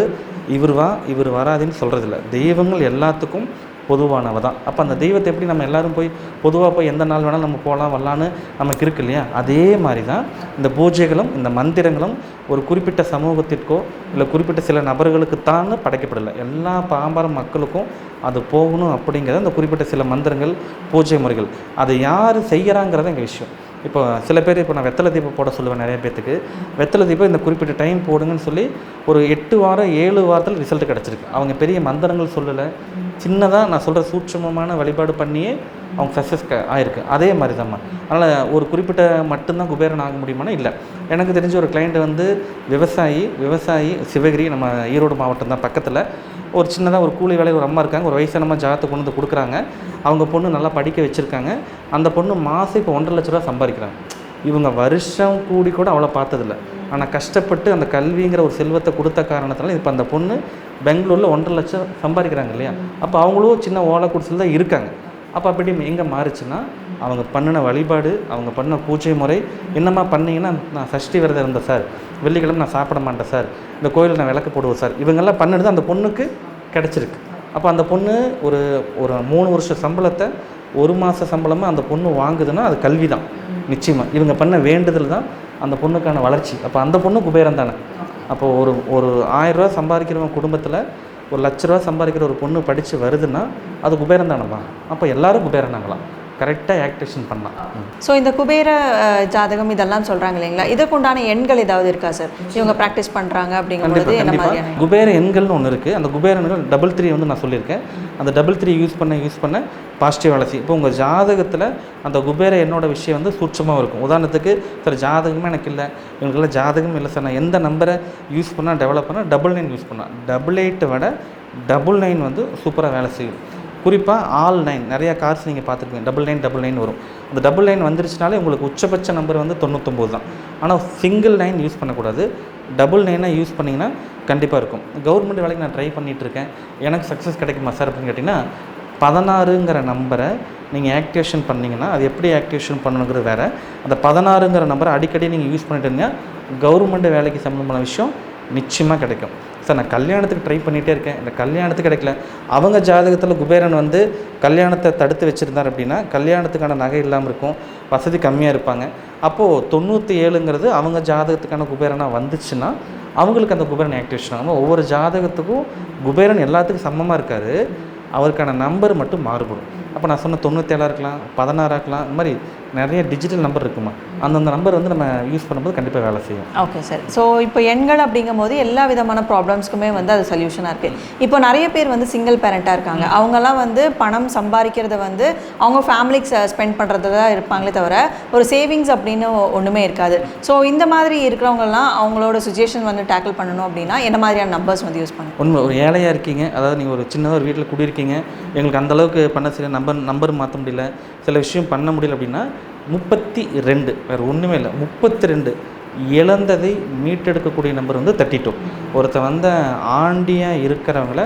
இவர் வா இவர் வராதுன்னு சொல்கிறதில்ல தெய்வங்கள் எல்லாத்துக்கும் பொதுவானவ தான். அப்போ அந்த தெய்வத்தை எப்படி நம்ம எல்லாரும் போய் பொதுவாக போய் எந்த நாள் வேணாலும் நம்ம போகலாம் வரலான்னு நமக்கு இருக்கு இல்லையா? அதே மாதிரி தான் இந்த பூஜைகளும் இந்த மந்திரங்களும் ஒரு குறிப்பிட்ட சமூகத்திற்கோ இல்லை குறிப்பிட்ட சில நபர்களுக்கு தான் படைக்கப்படலை. எல்லா பாம்பரம் மக்களுக்கும் அது போகணும் அப்படிங்கிறத அந்த குறிப்பிட்ட சில மந்திரங்கள் பூஜை முறைகள். அதை யார் செய்கிறாங்கிறது எங்கள் விஷயம். இப்போ சில பேர் இப்போ நான் வெத்தலை தீபம் போட சொல்லுவேன் நிறைய பேர்த்துக்கு வெத்தலை தீபம் இந்த குறிப்பிட்ட டைம் போடுங்கன்னு சொல்லி ஒரு எட்டு வாரம் ஏழு வாரத்தில் ரிசல்ட் கிடச்சிருக்கு. அவங்க பெரிய மந்திரங்கள் சொல்லலை. சின்னதாக நான் சொல்கிற சூட்சமமான வழிபாடு பண்ணியே அவங்க சக்ஸஸ் ஆயிருக்கு. அதே மாதிரி தான் அதனால் ஒரு குறிப்பிட்ட மட்டும்தான் குபேரன் ஆக முடியுமானா இல்லை. எனக்கு தெரிஞ்ச ஒரு கிளைண்ட் வந்து விவசாயி விவசாயி சிவகிரி நம்ம ஈரோடு மாவட்டம் தான் பக்கத்தில். ஒரு சின்னதாக ஒரு கூலி வேலை ஒரு அம்மா இருக்காங்க. ஒரு வயசானம்மா ஜாகத்தை கொண்டு வந்து கொடுக்குறாங்க. அவங்க பொண்ணு நல்லா படிக்க வச்சுருக்காங்க. அந்த பொண்ணு மாதம் இப்போ ஒன்றரை லட்ச ரூபா சம்பாதிக்கிறாங்க. இவங்க வருஷம் கூடி கூட அவ்வளோ பார்த்ததில்ல. ஆனால் கஷ்டப்பட்டு அந்த கல்விங்கிற ஒரு செல்வத்தை கொடுத்த காரணத்தினால இப்போ அந்த பொண்ணு பெங்களூரில் ஒன்றரை லட்சம் சம்பாதிக்கிறாங்க இல்லையா? அப்போ அவங்களும் சின்ன ஓலை குடிசையில் தான் இருக்காங்க. அப்போ அப்படி எங்கே மாறுச்சுன்னா அவங்க பண்ணின வழிபாடு அவங்க பண்ண பூஜை முறை என்னம்மா பண்ணீங்கன்னா நான் சஷ்டி விரதம் இருந்தேன் சார் வெள்ளிக்கிழமை நான் சாப்பிட மாட்டேன் சார் இந்த கோயிலில் நான் விளக்கு போடுவேன் சார் இவங்கெல்லாம் பண்ணிட்டு அந்த பொண்ணுக்கு கிடச்சிருக்கு. அப்போ அந்த பொண்ணு ஒரு ஒரு மூணு வருஷ சம்பளத்தை ஒரு மாத சம்பளமாக அந்த பொண்ணு வாங்குதுன்னா அது கல்வி தான் நிச்சயமாக இவங்க பண்ண வேண்டுதல் தான் அந்த பொண்ணுக்கான வளர்ச்சி. அப்போ அந்த பொண்ணு குபேரம் தானே. அப்போ ஒரு ஒரு ஆயிரரூவா சம்பாதிக்கிறவங்க குடும்பத்தில் ஒரு லட்ச ரூபா சம்பாதிக்கிற ஒரு பொண்ணு படித்து வருதுன்னா அது குபேரம் தானம்மா. அப்போ எல்லாரும் குபேரனாகலாம் கரெக்டாக ஆக்டேஷன் பண்ணலாம். ஸோ இந்த குபேர ஜாதகம் இதெல்லாம் சொல்கிறாங்க இல்லைங்களா? இதற்குண்டான எண்கள் ஏதாவது இருக்கா சார் இவங்க ப்ராக்டிஸ் பண்ணுறாங்க கண்டிப்பாக என்ன மாதிரியான குபேர எண்கள்னு ஒன்று இருக்குது அந்த குபேர எண்கள் டபுள் த்ரீ வந்து நான் சொல்லியிருக்கேன். அந்த டபுள் த்ரீ யூஸ் பண்ண யூஸ் பண்ண பாசிட்டிவ் வளர்ச்சி இப்போ உங்கள் ஜாதகத்தில் அந்த குபேர எண்ணோட விஷயம் வந்து சூட்சமாக இருக்கும். உதாரணத்துக்கு சார் ஜாதகமே எனக்கு இல்லை. இவங்களுக்கெல்லாம் ஜாதகம் இல்லை சார். நான் எந்த நம்பரை யூஸ் பண்ணால் டெவலப் பண்ணால் டபுள் நைன் யூஸ் பண்ணால் டபுள் எயிட்டை விட டபுள் நைன் வந்து சூப்பராக வேலை செய்யும். குறிப்பாக ஆல் நைன் நிறையா கார்ஸ் நீங்கள் பார்த்துருப்பீங்க. டபுள் நைன் டபுள் நைன் வரும். அந்த டபுள் நைன் வந்துருச்சுனாலே உங்களுக்கு உச்சபட்ச நம்பர் வந்து தொண்ணூத்தொம்பது தான். ஆனால் சிங்கிள் நைன் யூஸ் பண்ணக்கூடாது. டபுள் நைனாக யூஸ் பண்ணிங்கன்னா கண்டிப்பாக இருக்கும். கவர்மெண்ட் வேலைக்கு நான் ட்ரை பண்ணிகிட்டு இருக்கேன் எனக்கு சக்ஸஸ் கிடைக்குமா சார் அப்படின்னு கேட்டிங்கன்னா பதினாறுங்கிற நம்பரை நீங்கள் ஆக்டிவேஷன் பண்ணிங்கன்னா அது எப்படி ஆக்டிவேஷன் பண்ணணுங்கிறது வேறு. அந்த பதினாறுங்கிற நம்பரை அடிக்கடி நீங்கள் யூஸ் பண்ணிட்டு இருந்தீங்கன்னா கவர்மெண்ட் வேலைக்கு சம்மந்தமான விஷயம் நிச்சயமாக கிடைக்கும். சார் நான் கல்யாணத்துக்கு ட்ரை பண்ணிகிட்டே இருக்கேன். இந்த கல்யாணத்துக்கு கிடைக்கல. அவங்க ஜாதகத்தில் குபேரன் வந்து கல்யாணத்தை தடுத்து வச்சுருந்தார் அப்படின்னா கல்யாணத்துக்கான நகை இல்லாமல் இருக்கும். வசதி கம்மியாக இருப்பாங்க. அப்போது தொண்ணூற்றி ஏழுங்கிறது அவங்க ஜாதகத்துக்கான குபேரனாக வந்துச்சுன்னா அவங்களுக்கு அந்த குபேரன் ஆக்டிவேஷன் ஆகும். ஒவ்வொரு ஜாதகத்துக்கும் குபேரன் எல்லாத்துக்கும் சமமாக இருக்காது அவருக்கான நம்பர் மட்டும் மாறுபடும். அப்போ நான் சொன்ன தொண்ணூற்றேழாக இருக்கலாம் பதினாறாக இருக்கலாம் இந்த மாதிரி நிறைய டிஜிட்டல் நம்பர் இருக்குமா? அந்தந்த நம்பர் வந்து நம்ம யூஸ் பண்ணும்போது கண்டிப்பாக வேலை செய்யும். ஓகே சார் ஸோ இப்போ எண்கள் அப்படிங்கும் போது எல்லா விதமான ப்ராப்ளம்ஸ்க்குமே வந்து அது சொல்யூஷனாக இருக்குது இப்போ நிறைய பேர் வந்து சிங்கிள் பேரண்ட்டாக இருக்காங்க. அவங்கெல்லாம் வந்து பணம் சம்பாதிக்கிறத வந்து அவங்க ஃபேமிலிக்கு ஸ்பெண்ட் பண்ணுறது தான் இருப்பாங்களே தவிர ஒரு சேவிங்ஸ் அப்படின்னு ஒன்றுமே இருக்காது. ஸோ இந்த மாதிரி இருக்கிறவங்கலாம் அவங்களோட சுச்சுவேஷன் வந்து டேக்கிள் பண்ணணும் அப்படின்னா என்ன மாதிரியான நம்பர்ஸ் வந்து யூஸ் பண்ணணும்? உண்மை ஒரு ஏழையாக இருக்கீங்க. அதாவது நீங்கள் ஒரு சின்னதாக ஒரு வீட்டில் குடியிருக்கீங்க. எங்களுக்கு அந்த அளவுக்கு பண்ண சரியா நம்பர் நம்பர் மாற்ற முடியல. சில விஷயம் பண்ண முடியல அப்படின்னா முப்பத்தி ரெண்டு வேறு ஒன்றுமே இல்லை முப்பத்தி ரெண்டு. இழந்ததை மீட்டெடுக்கக்கூடிய நம்பர் வந்து தேர்ட்டி டூ ஒருத்தர் வந்த ஆண்டியாக இருக்கிறவங்கள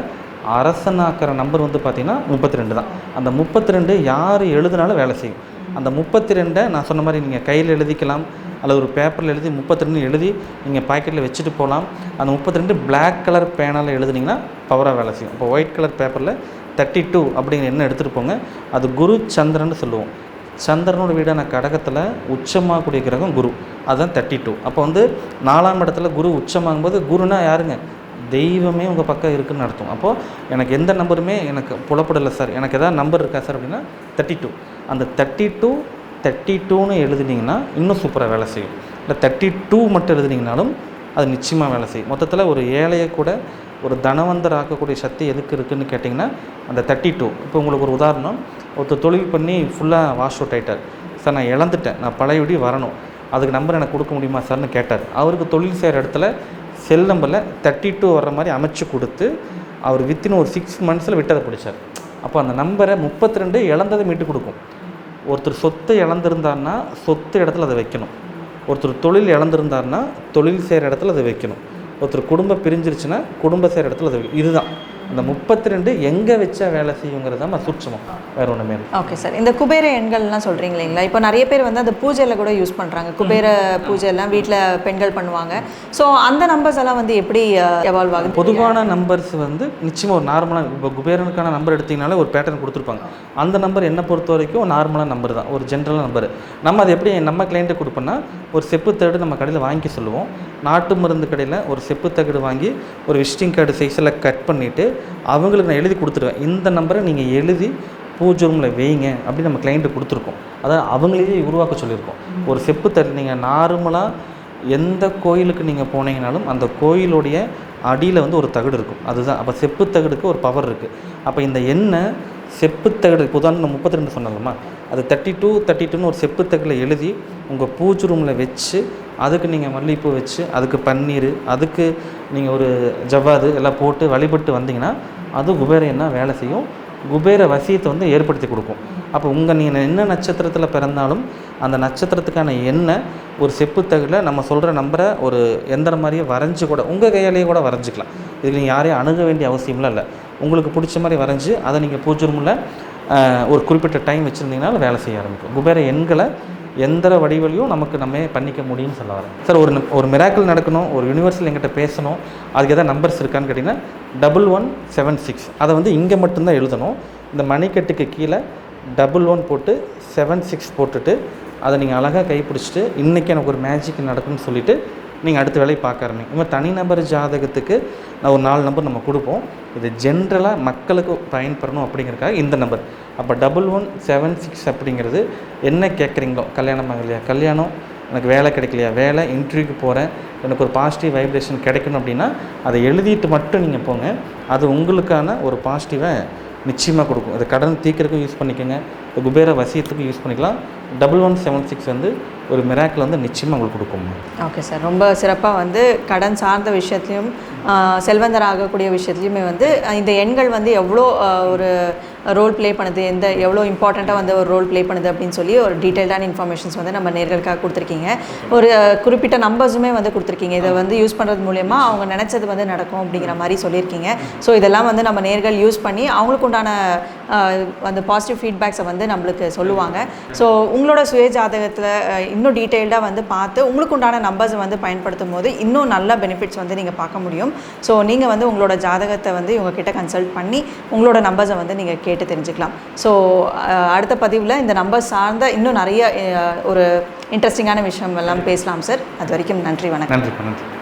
அரசனாக்கிற நம்பர் வந்து பார்த்திங்கன்னா முப்பத்தி ரெண்டு தான். அந்த முப்பத்தி ரெண்டு யார் எழுதுனாலும் வேலை செய்யும். அந்த முப்பத்தி ரெண்டை நான் சொன்ன மாதிரி நீங்கள் கையில் எழுதிக்கலாம் அல்லது ஒரு பேப்பரில் எழுதி முப்பத்தி ரெண்டு எழுதி நீங்கள் பாக்கெட்டில் வச்சுட்டு போகலாம். அந்த முப்பத்தி ரெண்டு பிளாக் கலர் பேனால் எழுதுனீங்கன்னா பவராக வேலை செய்யும். இப்போ ஒயிட் கலர் பேப்பரில் தேர்ட்டி டூ அப்படிங்கிற என்ன எடுத்துகிட்டு போங்க. அது குரு சந்திரன் சொல்லுவோம். சந்திரனோட வீடான கடகத்தில் உச்சமாகக்கூடிய கிரகம் குரு. அதுதான் தேர்ட்டி டூ அப்போ வந்து நாலாம் இடத்துல குரு உச்சமாகும்போது குருனா யாருங்க? தெய்வமே உங்கள் பக்கம் இருக்குதுன்னு அர்த்தம். அப்போது எனக்கு எந்த நம்பருமே எனக்கு புலப்படலை சார். எனக்கு எதாவது நம்பர் இருக்கா சார் அப்படின்னா தேர்ட்டி டூ அந்த தேர்ட்டி டூ தேர்ட்டி டூன்னு எழுதுனீங்கன்னா இன்னும் சூப்பராக வேலை செய்யும். இல்லை தேர்ட்டி டூ மட்டும் எழுதுனீங்கனாலும் அது நிச்சயமாக வேலை செய்யும். மொத்தத்தில் ஒரு ஏழையை கூட ஒரு தனவந்தர் ஆக்கக்கூடிய சக்தி எதுக்கு இருக்குதுன்னு கேட்டிங்கன்னா அந்த தேர்ட்டி டூ இப்போ உங்களுக்கு ஒரு உதாரணம். ஒருத்தர் தொழில் பண்ணி ஃபுல்லாக வாஷ் அவுட் ஆகிட்டார் சார் நான் இழந்துட்டேன். நான் பழையபடி வரணும். அதுக்கு நம்பர் எனக்கு கொடுக்க முடியுமா சார்னு கேட்டார். அவருக்கு தொழில் செய்கிற இடத்துல செல் நம்பரில் தேர்ட்டி டூ வர்ற மாதிரி அமைச்சு கொடுத்து அவர் வித்தின் ஒரு சிக்ஸ் மந்த்ஸில் விட்டதை பிடிச்சார். அப்போ அந்த நம்பரை முப்பத்தி ரெண்டு இழந்ததை மீட்டு கொடுக்கும். ஒருத்தர் சொத்து இழந்திருந்தாருன்னா சொத்து இடத்துல அதை வைக்கணும். ஒருத்தர் தொழில் இழந்திருந்தாருன்னா தொழில் செய்கிற இடத்துல அதை வைக்கணும். ஒருத்தர் குடும்பம் பிரிஞ்சிருச்சுன்னா குடும்ப செய்கிற இடத்துல அது இதுதான். அந்த முப்பத்தி ரெண்டு எங்கே வச்சா வேலை செய்யுங்கிறது தான் சூட்சமம். வேறு ஒன்றுமே இல்லை. ஓகே சார் இந்த குபேர எண்கள்லாம் சொல்கிறீங்க இல்லைங்களா இப்போ நிறைய பேர் வந்து அந்த பூஜையில் கூட யூஸ் பண்ணுறாங்க குபேர பூஜையெல்லாம் வீட்டில் பெண்கள் பண்ணுவாங்க. ஸோ அந்த நம்பர்ஸ் எல்லாம் வந்து எப்படி எவால்வ் ஆகுது பொதுவான நம்பர்ஸ் வந்து நிச்சயமாக ஒரு நார்மலாக இப்போ குபேரனுக்கான நம்பர் எடுத்தீங்கனாலே ஒரு பேட்டர்ன் கொடுத்துருப்பாங்க. அந்த நம்பர் என்னை பொறுத்த வரைக்கும் ஒரு நார்மலான நம்பர் தான். ஒரு ஜென்ரலான நம்பர் நம்ம அதை எப்படி நம்ம கிளைண்ட்டு கொடுப்போம்னா ஒரு செப்பு தகடு நம்ம கடையில் வாங்கி சொல்லுவோம். நாட்டு மருந்து கடையில் ஒரு செப்பு தகடு வாங்கி ஒரு விசிட்டிங் கார்டு சைஸில் கட் பண்ணிவிட்டு அவங்களுக்கு நான் எழுதி கொடுத்துருவேன். இந்த நம்பரை நீங்கள் எழுதி பூஜை ரூமில் வைங்க அப்படின்னு நம்ம கிளைண்ட்டு கொடுத்துருக்கோம். அதாவது அவங்களையே உருவாக்க சொல்லியிருக்கோம். ஒரு செப்பு தட்டு நீங்கள் நார்மலாக எந்த கோயிலுக்கு நீங்கள் போனீங்கனாலும் அந்த கோயிலுடைய அடியில் வந்து ஒரு தகடு இருக்கும். அதுதான். அப்போ செப்பு தகடுக்கு ஒரு பவர் இருக்குது அப்போ இந்த எண்ணெய் செப்பு தகடு இப்போ முப்பத்தி ரெண்டு சொன்னாலம்மா அது தேர்ட்டி டூ தேர்ட்டி டூன்னு ஒரு செப்பு தகடில் எழுதி உங்கள் பூஜை ரூமில் வச்சு அதுக்கு நீங்கள் மல்லிகைப்பூ வச்சு அதுக்கு பன்னீர் அதுக்கு நீங்கள் ஒரு ஜவ்வாது எல்லாம் போட்டு வழிபட்டு வந்தீங்கன்னா அது குபேர என்ன வேலை செய்யும்? குபேர வசியத்தை வந்து ஏற்படுத்தி கொடுக்கும். அப்போ உங்கள் நீங்கள் என்ன நட்சத்திரத்தில் பிறந்தாலும் அந்த நட்சத்திரத்துக்கான எண்ணெய் ஒரு செப்பு தகடில் நம்ம சொல்கிற நம்பரை ஒரு எந்திர மாதிரியே வரைஞ்சி கூட உங்கள் கையாலேயே கூட வரைஞ்சிக்கலாம். இதில் நீங்கள் யாரையும் அணுக வேண்டிய அவசியம்லாம் இல்லை. உங்களுக்கு பிடிச்ச மாதிரி வரைஞ்சி அதை நீங்கள் பூஜை ரூமில் ஒரு குறிப்பிட்ட டைம் வச்சுருந்தீங்கன்னா வேலை செய்ய ஆரம்பிக்கும். குபேர எண்களை எந்த வடிவலையும் நமக்கு நம்ம பண்ணிக்க முடியும்னு சொல்ல வரேன். சார் ஒரு ஒரு மிராக்கிள் நடக்கணும் ஒரு யூனிவர்சல் எங்கிட்ட பேசணும் அதுக்கு எதாவது நம்பர்ஸ் இருக்கான்னு கேட்டிங்கன்னா டபுள் ஒன் செவன் சிக்ஸ் அதை வந்து இங்கே மட்டும்தான் எழுதணும். இந்த மணிக்கட்டுக்கு கீழே டபுள் ஒன் போட்டு செவன் சிக்ஸ் போட்டுட்டு அதை நீங்கள் அழகாக கைப்பிடிச்சிட்டு இன்றைக்கி எனக்கு ஒரு மேஜிக் நடக்கும்னு சொல்லிவிட்டு நீங்கள் அடுத்த வேலையை பார்க்க ஆரம்பிங்க. இவன் தனிநபர் ஜாதகத்துக்கு நான் ஒரு நாலு நம்பர் நம்ம கொடுப்போம். இது ஜென்ரலாக மக்களுக்கு பயன்படணும் அப்படிங்கிறக்காக இந்த நம்பர். அப்போ டபுள் ஒன் செவன் சிக்ஸ் அப்படிங்கிறது என்ன கேட்குறீங்களோ கல்யாணம் ஆகலையா? கல்யாணம். எனக்கு வேலை கிடைக்கலையா? வேலை இன்டர்வியூக்கு போகிறேன் எனக்கு ஒரு பாசிட்டிவ் வைப்ரேஷன் கிடைக்கணும் அப்படின்னா அதை எழுதிட்டு மட்டும் நீங்கள் போங்க. அது உங்களுக்கான ஒரு பாசிட்டிவை நிச்சயமாக கொடுக்கும். அது கடன் தீக்கிறதுக்கும் யூஸ் பண்ணிக்கோங்க. குபேர வசியத்துக்கும் யூஸ் பண்ணிக்கலாம். டபுள் ஒன் செவன் சிக்ஸ் வந்து ஒரு மிராக்கில் வந்து நிச்சயமாக உங்களுக்கு கொடுக்கும். ஓகே சார் ரொம்ப சிறப்பாக வந்து கடன் சார்ந்த விஷயத்துலையும் ஆஹ், செல்வந்தர் ஆகக்கூடிய விஷயத்துலையுமே வந்து இந்த எண்கள் வந்து எவ்வளோ ஒரு ரோல் ப்ளே பண்ணுது எந்த எவ்வளோ இம்பார்ட்டண்ட்டாக வந்து ஒரு ரோல் ப்ளே பண்ணுது அப்படின்னு சொல்லி ஒரு டீட்டெயில்டான இன்ஃபர்மேஷன்ஸ் வந்து நம்ம நேர்களுக்காக கொடுத்துருக்கீங்க. ஒரு குறிப்பிட்ட நம்பர்ஸுமே வந்து கொடுத்துருக்கீங்க. இதை வந்து யூஸ் பண்ணுறது மூலயமா அவங்க நினச்சது வந்து நடக்கும் அப்படிங்கிற மாதிரி சொல்லியிருக்கீங்க. ஸோ இதெல்லாம் வந்து நம்ம நேர்கள் யூஸ் பண்ணி அவங்களுக்கு உண்டான அந்த பாசிட்டிவ் ஃபீட்பேக்ஸை வந்து நம்மளுக்கு சொல்லுவாங்க. ஸோ உங்களோட சுய ஜாதகத்தில் இன்னும் டீட்டெயில்டாக வந்து பார்த்து உங்களுக்கு உண்டான நம்பர்ஸை வந்து பயன்படுத்தும் போது இன்னும் நல்ல பெனிஃபிட்ஸ் வந்து நீங்கள் பார்க்க முடியும். ஸோ நீங்கள் வந்து உங்களோட ஜாதகத்தை வந்து இவங்க கிட்ட கன்சல்ட் பண்ணி உங்களோட நம்பர்ஸை வந்து நீங்கள் கேட்டு தெரிஞ்சுக்கலாம். ஸோ அடுத்த பதிவில் இந்த நம்பர் சார்ந்த இன்னும் நிறைய ஒரு இன்ட்ரெஸ்டிங்கான விஷயம் எல்லாம் பேசலாம் சார் அது வரைக்கும் நன்றி வணக்கம். நன்றி நன்றி